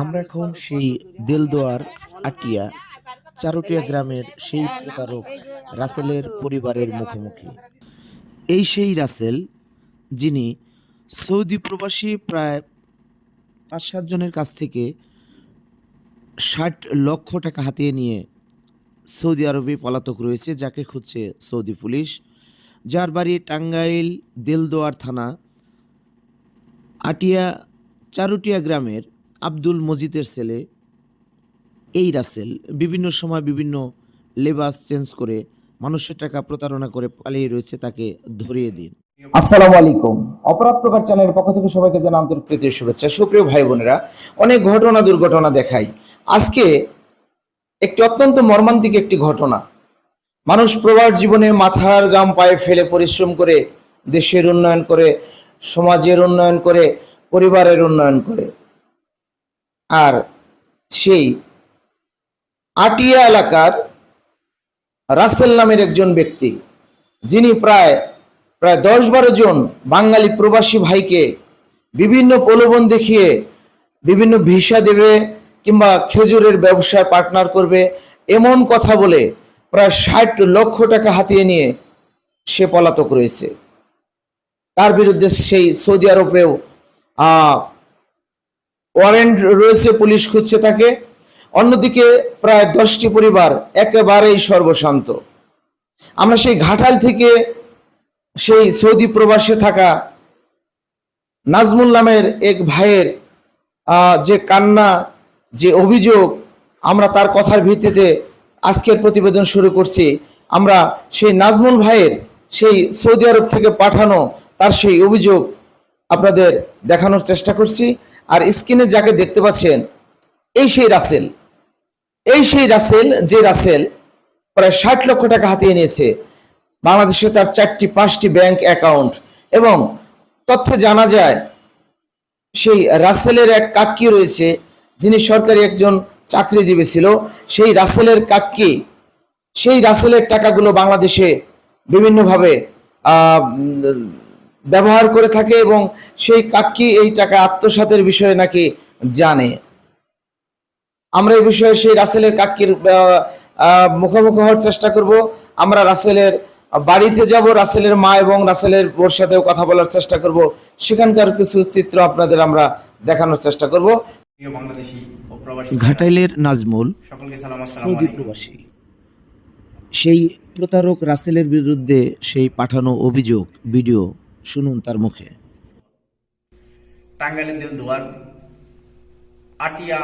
আমরা এখন সেই দেলদোয়ার, আটিয়া, চারুটিয়া গ্রামের সেই প্রতারক রাসেলের পরিবারের মুখোমুখি। এই সেই রাসেল, যিনি সৌদি প্রবাসী প্রায় পাঁচ সাতজনের কাছ থেকে ষাট লক্ষ টাকা হাতিয়ে নিয়ে সৌদি আরবে পলাতক রয়েছে, যাকে খুঁজছে সৌদি পুলিশ। যার বাড়ি টাঙ্গাইল, দেলদোয়ার থানা, আটিয়া, চারুটিয়া গ্রামের আব্দুল মজিদের ছেলে এই রাসেল বিভিন্ন সময় বিভিন্ন লেবাস চেঞ্জ করে মানুষের টাকা প্রতারণা করে পালিয়ে রয়েছে তাকে ধরিয়ে দিন। আলাইকুম। অপরাধ প্রকার চ্যানেলের পক্ষ থেকে সবাইকে জানা আন্তরিক শুভেচ্ছা। সুপ্রিয় ভাই বোনেরা, অনেক ঘটনা দুর্ঘটনা দেখাই। আজকে একটি অত্যন্ত মর্মান্তিক একটি ঘটনা। মানুষ প্রবাস জীবনে মাথার গাম পায়ে ফেলে পরিশ্রম করে, দেশের উন্নয়ন করে, সমাজের উন্নয়ন করে, পরিবারের উন্নয়ন করে। আর সেই আটিয়া এলাকার রাসেল নামের একজন ব্যক্তি, যিনি প্রায় প্রায় দশ বারো জন বাঙালি প্রবাসী ভাইকে বিভিন্ন প্রলোভন দেখিয়ে বিভিন্ন ভিসা দেবে কিংবা খেজুরের ব্যবসায় পার্টনার করবে, এমন কথা বলে প্রায় ষাট লক্ষ টাকা হাতিয়ে নিয়ে সে পলাতক রয়েছে। তার বিরুদ্ধে সেই সৌদি আরবেও ওয়ারেন্ট রয়েছে, পুলিশ খুঁজছে তাকে। অন্যদিকে প্রায় দশটি পরিবার একেবারেই সর্বশান্ত। আমরা সেই ঘাটাল থেকে সেই সৌদি প্রবাসে থাকা নাজমুল নামের এক ভাইয়ের যে কান্না, যে অভিযোগ, আমরা তার কথার ভিত্তিতে আজকের প্রতিবেদন শুরু করছি। আমরা সেই নাজমুল ভাইয়ের সেই সৌদি আরব থেকে পাঠানো তার সেই অভিযোগ আপনাদের দেখানোর চেষ্টা করছি। আর স্ক্রিনে যাকে দেখতে পাচ্ছেন, এই সেই রাসেল। এই সেই রাসেল, যে রাসেল প্রায় ষাট লক্ষ টাকা হাতিয়ে নিয়েছে। বাংলাদেশে তার চারটি, পাঁচটি ব্যাংক অ্যাকাউন্ট এবং তথ্যে জানা যায়, সেই রাসেলের এক কাক্কি রয়েছে, যিনি সরকারি একজন চাকরিজীবী ছিল। সেই রাসেলের কাক্কি সেই রাসেলের টাকাগুলো বাংলাদেশে বিভিন্নভাবে ব্যবহার করে থাকে এবং সেই কাক্কি এই টাকা আত্মসাতের বিষয়ে নাকি জানে। আমরা এই বিষয়ে সেই রাসেলের আহ, মুখোমুখি হওয়ার চেষ্টা করব। আমরা রাসেলের বাড়িতে যাব রাসেলের মা এবং রাসেলের বোর সাথেও কথা বলার চেষ্টা করব। সেখানকার কিছু চিত্র আপনাদের আমরা দেখানোর চেষ্টা করব। প্রিয় বাংলাদেশি ও প্রবাসী ঘাটাইলের নাজমুল সকলকে সালাম আসসালামু সৌদি প্রবাসী। সেই প্রতারক রাসেলের বিরুদ্ধে সেই পাঠানো অভিযোগ ভিডিও শুনুন তার মুখে। টাঙ্গাইলের দিলদুয়ার আটিয়া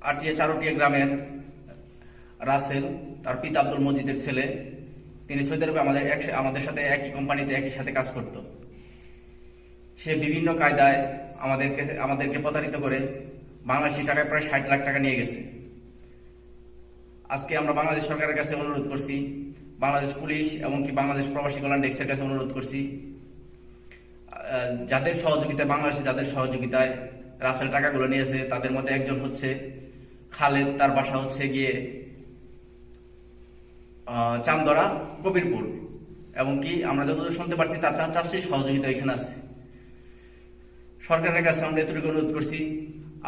আটিয়া চারুটিয়া গ্রামের রাসেল, তার পিতা আব্দুল মজিদের ছেলে। তিনি সৌদি আরবে আমাদের এক- আমাদের সাথে একই কোম্পানিতে একই সাথে কাজ করত। সে বিভিন্ন কায়দায় আমাদেরকে আমাদেরকে প্রতারিত করে বাংলাদেশি টাকায় প্রায় ষাট লাখ টাকা নিয়ে গেছে। আজকে আমরা বাংলাদেশ সরকারের কাছে অনুরোধ করছি বাংলাদেশ পুলিশ এমনকি বাংলাদেশ প্রবাসী কল্যাণ ডেস্কের কাছে অনুরোধ করছি যাদের সহযোগিতায়, বাংলাদেশে যাদের সহযোগিতায় রাসেল টাকাগুলো নিয়েছে, তাদের মধ্যে একজন হচ্ছে খালেদ, তার বাসা হচ্ছে গিয়ে চান্দরা, কবিরপুর। এবং কি আমরা যতদূর শুনতে পারছি, তার চারটি সহযোগিতা এখানে আছে। সরকারের কাছে আমরা এতটুকু অনুরোধ করছি,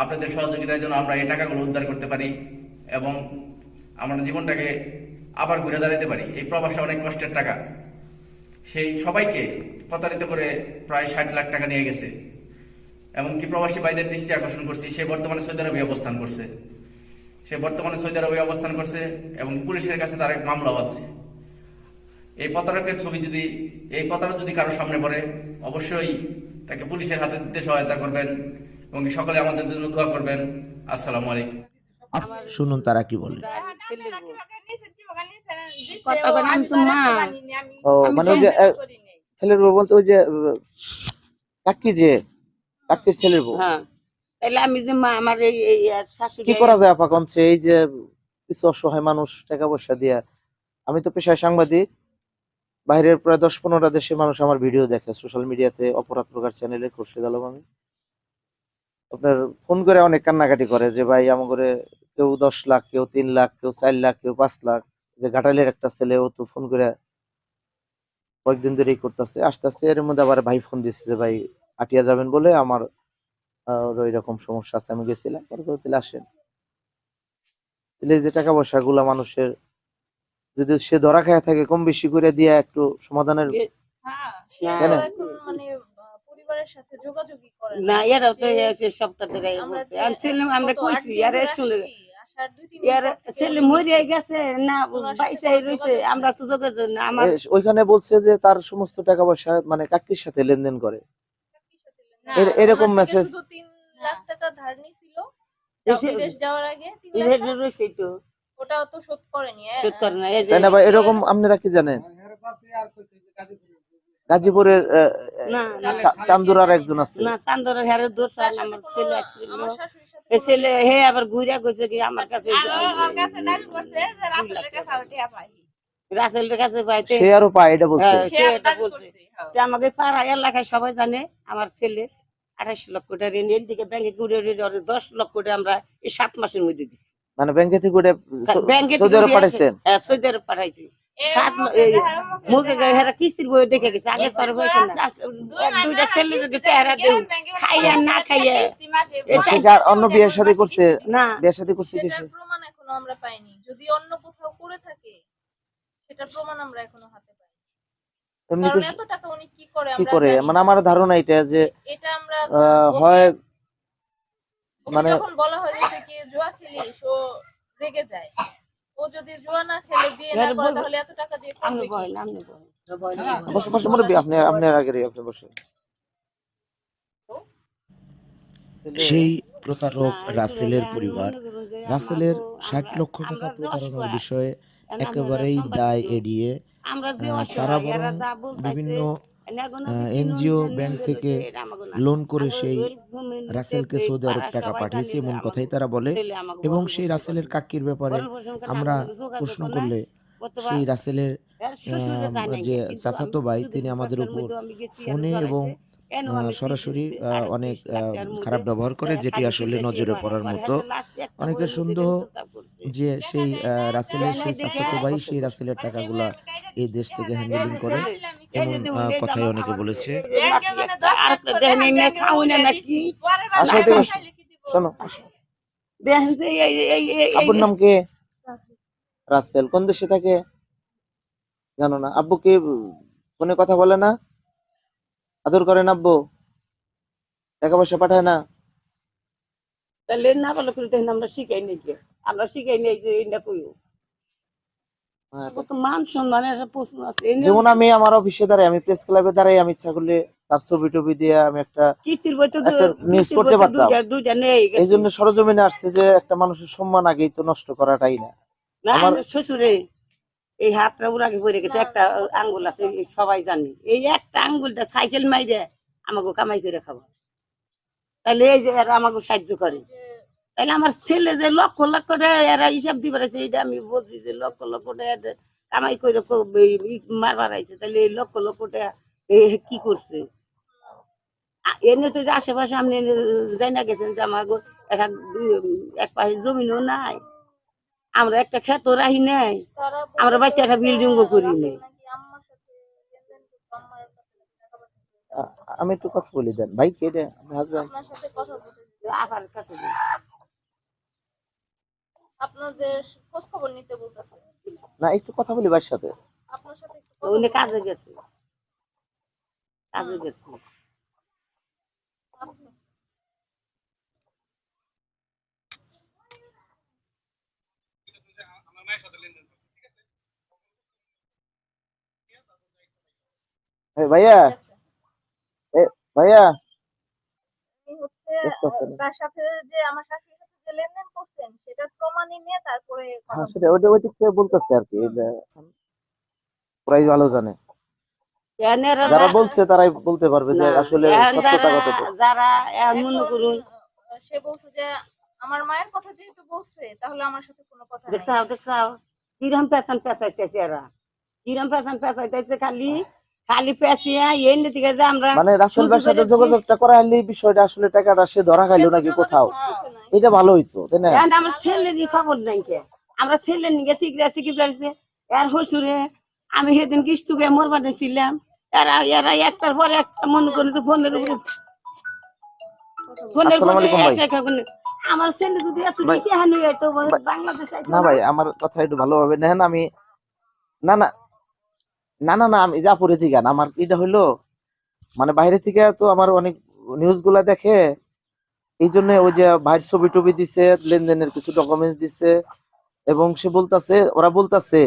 আপনাদের সহযোগিতার জন্য আমরা এই টাকাগুলো উদ্ধার করতে পারি এবং আমরা জীবনটাকে আবার ঘুরে দাঁড়াতে পারি। এই প্রবাসে অনেক কষ্টের টাকা। সেই সবাইকে প্রতারিত করে প্রায় ষাট লাখ টাকা নিয়ে গেছে। এমনকি প্রবাসী ভাইদের দৃষ্টি আকর্ষণ করছি সে বর্তমানে সৌদি আরবে অবস্থান করছে। সে বর্তমানে সৌদি আরবে অবস্থান করছে এবং পুলিশের কাছে তার এক মামলাও আছে। এই প্রতারকের ছবি যদি এই প্রতারক যদি কারোর সামনে পড়ে অবশ্যই তাকে পুলিশের হাতে দিতে সহায়তা করবেন এবং সকলে আমাদের জন্য দোয়া করবেন। আসসালামু আলাইকুম। শুনুন তারা কি বলে। কথা বলে আমি তো মা। ও মানে ওই যে ছেলের বউ বলতে ওই যে কাকি যে কাকির ছেলের বউ। হ্যাঁ তাহলে আমি যে মা আমার এই এই শাশুড়ি কি করা যায় আপা কনছে এই যে কিছু অসহায় মানুষ টাকা পয়সা দিয়া। আমি তো পেশায় সাংবাদিক। বাইরের প্রায় দশ পনেরোটা দেশের মানুষ আমার ভিডিও দেখে সোশ্যাল মিডিয়াতে অপরাধ প্রকার চ্যানেলে খুরশিদ আলম আমি আপনার ফোন করে অনেক কান্নাকাটি করে যে ভাই আমার করে কেউ দশ লাখ কেউ তিন লাখ কেউ চার লাখ কেউ পাঁচ লাখ। যে ঘাটালের একটা ছেলে ও তো ফোন করে কয়েকদিন ধরেই করতেছে। আস্তে আস্তে এর মধ্যে আবার ভাই ফোন দিচ্ছে যে ভাই আটিয়া যাবেন বলে আমার আহ, ওর এরকম সমস্যা আছে আমি গেছিলাম পরে তাহলে আসেন। তাহলে এই যে টাকা পয়সা গুলা মানুষের যদি সে ধরা খায় থাকে কম বেশি করে দিয়ে একটু সমাধানের হ্যাঁ না। মানে পরিবারের সাথে যোগাযোগই এরাও তো সপ্তাহ ধরে আমরা কইছি আরে শুনে ওইখানে বলছে যে তার সমস্ত টাকা পয়সা মানে কাকির সাথে লেনদেন করে। এর- এরকম message- শুধু তিন লাখ টাকা ধার নিছিল বিদেশ যাওয়ার আগে তিন লাখ ইভেন্ট টাকা, রয়েছে তো। ওটাও তো শোধ করেনি হ্যাঁ। শোধ করে না এই যে তাই না ভাই? এরকম আপনারা কি জানেন? গাজীপুরের চান্দুরার একজন আছে। না চান্দরের হেরে দোষ আমার ছেলে আসছিল। কোনো- ছেলে হে আবার ঘুরিয়া কইছে কি আমার কাছে রাসেলের কাছে পাইতে সে আরও পায় এটা বলছে। হ্যাঁ, সে এটা বলছে। যে আমাকে পাড়া এলাকায় সবাই জানে আমার ছেলে আঠাশ লক্ষ টাকা ঋণ এদিকে ব্যাংকে ঘুরে ঘুরে দশ লক্ষ টাকা আমরা এই সাত মাসের মধ্যে দিচ্ছি মানে ব্যাংকে থেকে ব্যাংকে সৌদি আরব পাঠাইছেন? হ্যাঁ সৌদি আরব পাঠাইছি। সাত মুখে হেরা কিস্তির বই দেখে গেছে। আগে তোর বয়স না। এক দুইটা ছেলে যদি চেহারা দেউ খাইয়া না খাইয়া এই কি অন্য বিয়ের সাথে করছে না। বিয়ের সাথে করছে প্রমাণ এখনও আমরা পাইনি। যদি অন্য কোথাও করে থাকে সেটার প্রমাণ আমরা এখনও হাতে পাইনি। এত টাকা উনি কি করে? কি করে? মানে আমার ধারণা এটা যে এটা আমরা হয় মানে- যখন বলা হয় যে কি জুয়া খেলিস ও রেগে যায়। ও যদি জুয়া না খেলে বিয়ে না করে তাহলে এত টাকা দিয়ে আপনি বলেন আপনি বলেন বসে বসে মুরব্বী আপনি আপনার আগে আপনি বসে। সেই প্রতারক রাসেলের পরিবার। রাসেলের ষাট লক্ষ টাকা প্রতারণার বিষয়ে একেবারেই দায় এড়িয়ে তারা বিভিন্ন NGO ব্যাংক থেকে। লোন করে সেই রাসেলকে সৌদি আরব টাকা পাঠিয়েছে এমন কথাই তারা বলে এবং সেই রাসেলের কাকির ব্যাপারে আমরা প্রশ্ন করলে সেই রাসেলের যে চাচাতো ভাই তিনি আমাদের উপর ফোনে এবং সরাসরি অনেক খারাপ ব্যবহার করে যেটি আসলে নজরে পড়ার মতো অনেকের সন্দেহ। যে সেই রাসেলের সেই চাচাতো ভাই সেই রাসেলের টাকাগুলা এই দেশ থেকে হ্যান্ডেলিং করে এমন কথাই অনেকে বলেছে। নাকি? আব্বুর নাম কে? রাসেল। কোন দেশে থাকে? জানো না। আব্বু কি ফোনে কথা বলে না? আদর করে না আব্বু? টাকা পয়সা পাঠায় না? তাহলে না ভালো করে আমরা শিখাই নাই কে? আমরা শিখাই নাই যে এইটা কইও হ্যাঁ, কত মান সম্মানের একটা প্রশ্ন আছে এই নিয়ে যেমন আমি আমার অফিসে দাঁড়াই আমি প্রেস ক্লাবে দাঁড়াই আমি ইচ্ছা করলে তার ছবি টবি দিয়ে আমি একটা কিস্তির বই তো দু- একটা news কিস্তির করতে পারতাম। দুইটা- দুইটা নেই গেছে। এই জন্য সরজমিনে আসছে যে একটা মানুষের সম্মান আগেই তো নষ্ট করাটাই না। আমার- শ্বশুরে এই হাতটা পড়ে গেছে একটা আঙ্গুল আছে সবাই জানে। এই একটা আঙ্গুলটা সাইকেল মাইরে আমাকে কামাই করে খাব তাহলে এই যে এরা আমাকে সাহায্য করে। তাহলে আমার ছেলে যে লক্ষ লক্ষ টাকা এরা হিসাব দিবে পারছে এইটা আমি বলছি যে লক্ষ লক্ষ টাকা কামাই করে মারবার আইছে তাহলে এই লক্ষ লক্ষ টাকা কি করছে? এনে তো যে আশেপাশে আপনি যাই না গেছেন যে আমার একটা এক পাশে জমিনও নাই আমরা একটা ক্ষেত রাহি নাই আমরা বাচ্চা একটা বিল্ডিং করি নাই। আমি একটু কথা বলি দেন। ভাই কে রে? আপনার হাজবেন্ড আপনার সাথে কথা বলতে আবার কাছে। আপনাদের খোঁজ খবর নিতে বলতেছে। না একটু কথা বলি ভাইয়ের সাথে। আপনার সাথে একটু কথা উনি কাজে গেছে। কাজে গেছে। আচ্ছা। ভাইয়া ঠিক আছে। ভাইয়া। হচ্ছে তার সাথে যে আমার যে লেনদেন করছেন সেটার প্রমাণই নিয়ে তারপরে হ্যাঁ সেটা ওইটা ওই দিক থেকে বলতেছে আর কি এটা ভালো জানে। যারা বলছে তারাই বলতে পারবে যে আসলে সত্যতা যারা- কতটুকু। যারা এখন এখন, করুন। সে বলছে যে আমার মায়ের কথা যেহেতু বলছে তাহলে আমার সাথে কোনো কথা নাই। দেখছাও দেখছাও কিরম পেছন এরা। কিরম পেছন খালি খালি পেঁচিয়া এই দিকে যে আমরা মানে রাসেল ভাইয়ের সাথে যোগাযোগটা করা হলে বিষয়টা আসলে টাকাটা সে ধরা খাইলো নাকি কোথাও। এটা ভালো হইতো তাই না? আমার ছেলেরই খবর নাই কে। আমরা ছেলের নিকে চিকরা চিকি পেয়েছে এর হসুরে আমি সেদিন কিস্তুকে মরবার ছিলাম। এরা এরা একটার পর একটা মনে করি তো ফোনের উপরে আমার ছেলে যদি এত হানি হয় তো বাংলাদেশ না ভাই আমার কথা একটু ভালোভাবে নেন আমি না না না না না আমি যা পড়েছি গান আমার এটা হইল মানে বাইরে থেকে তো আমার অনেক নিউজগুলা দেখে এই জন্য ওই যে ভাইয়ের ছবি টবি দিছে, লেনদেনের কিছু ডকুমেন্টস দিছে এবং সে বলতাছে, ওরা বলতাছে,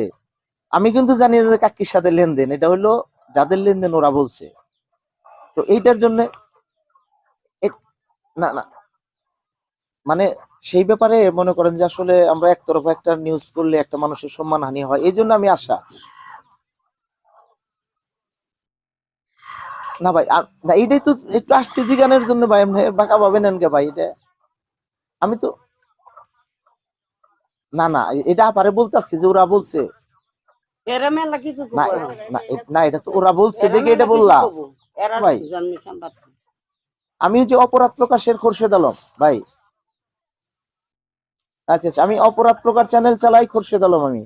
আমি কিন্তু জানি যে কাকির সাথে লেনদেন, এটা হইল যাদের লেনদেন ওরা বলছে। তো এইটার জন্য না না। মানে সেই ব্যাপারে মনে করেন যে আসলে আমরা একতরফা একটা নিউজ করলে একটা মানুষের সম্মান হানি হয় এই জন্য আমি আশা না ভাই আ- না এইটাই তো একটু আসছি জিগানের জন্য ভাই আপনি বাঁকা পাবেন কে ভাই এটা। আমি তো না না এটা পারে বলতাছি যে ওরা বলছে। এরা মেলা কিছু না না। এটা তো ওরা বলছে দেখে এটা বললাম। ভাই। আমি যে অপরাধ প্রকাশের খোরশেদ আলম ভাই। আচ্ছা আচ্ছা আমি অপরাধ প্রকাশ চ্যানেল চালাই খোরশেদ আলম আমি।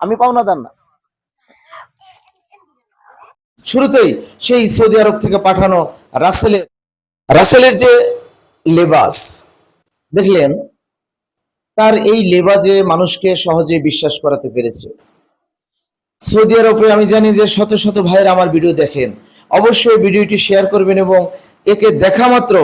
আমি পাওনাদার না। শুরুতেই সেই সৌদি আরব থেকে পাঠানো রাসেলের রাসেলের যে লেবাস, দেখলেন তার এই লেবাজে মানুষকে সহজে বিশ্বাস করাতে পেরেছে। সৌদি আরবে আমি জানি যে শত শত ভাইয়ের আমার ভিডিও দেখেন। অবশ্যই ভিডিওটি শেয়ার করবেন এবং একে দেখা মাত্র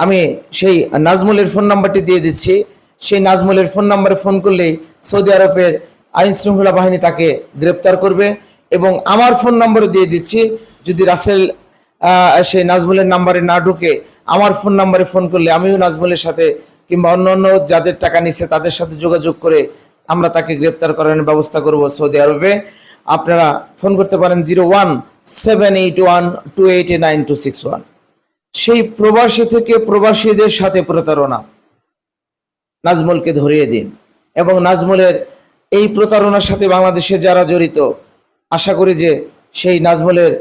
আমি সেই নাজমুলের ফোন নাম্বারটি দিয়ে দিচ্ছি। সেই নাজমুলের ফোন নাম্বারে ফোন করলেই সৌদি আরবের আইন শৃঙ্খলা বাহিনী তাকে গ্রেপ্তার করবে। এবং আমার ফোন নাম্বারও দিয়ে দিচ্ছি। যদি রাসেল সেই নাজমুলের নাম্বারে না ঢুকে, আমার ফোন নাম্বারে ফোন করলে আমিও নাজমুলের সাথে কিংবা অন্য অন্য যাদের টাকা নিচ্ছে তাদের সাথে যোগাযোগ করে আমরা তাকে গ্রেপ্তার করানোর ব্যবস্থা করব সৌদি আরবে। আপনারা ফোন করতে পারেন zero one seven eight one two eight nine two six one. সেই প্রবাসী থেকে প্রবাসীদের সাথে প্রতারণা। নাজমুলকে ধরিয়ে দিন। এবং নাজমুলের এই প্রতারণার সাথে বাংলাদেশে যারা জড়িত আশা করি যে সেই নাজমলের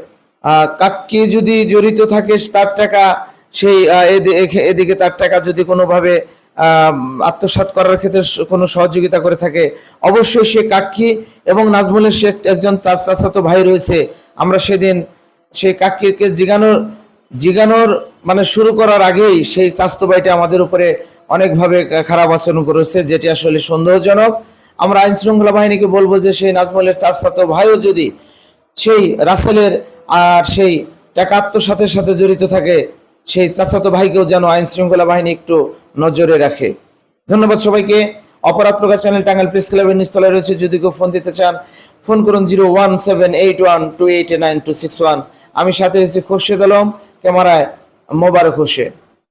কাককে যদি জড়িত থাকে তার টাকা সেই এদিকে তার টাকা যদি কোনোভাবে আহ, আত্মসাৎ করার ক্ষেত্রে কোনো সহযোগিতা করে থাকে অবশ্যই সে কাকি এবং নাজমুলের সে একজন চাচ চাচাতো ভাই রয়েছে। আমরা সেদিন সেই কাকিকে জিগানোর জিগানোর মানে শুরু করার আগেই সেই চাস্তো ভাইটা আমাদের উপরে অনেকভাবে খারাপ আচরণ করেছে যেটি আসলে সন্দেহজনক। আমরা আইন শৃঙ্খলা বাহিনীকে বলব যে সেই নাজমুলের চাচাতো ভাইও যদি সেই রাসেলের আর সেই টাকা আত্মসাতের সাথে জড়িত থাকে, সেই চাচাতো ভাইকেও যেন আইন শৃঙ্খলা বাহিনী একটু নজরে রাখে। ধন্যবাদ সবাইকে। অপরাধ প্রকাশ চ্যানেল টাঙ্গাইল প্রেস ক্লাবের নিস্তলায় রয়েছে। যদি কেউ ফোন দিতে চান, ফোন করুন zero one seven eight one two eight nine two six one. আমি সাথে রয়েছি খোরশেদ আলম, ক্যামেরায় মোবারক হোসেন।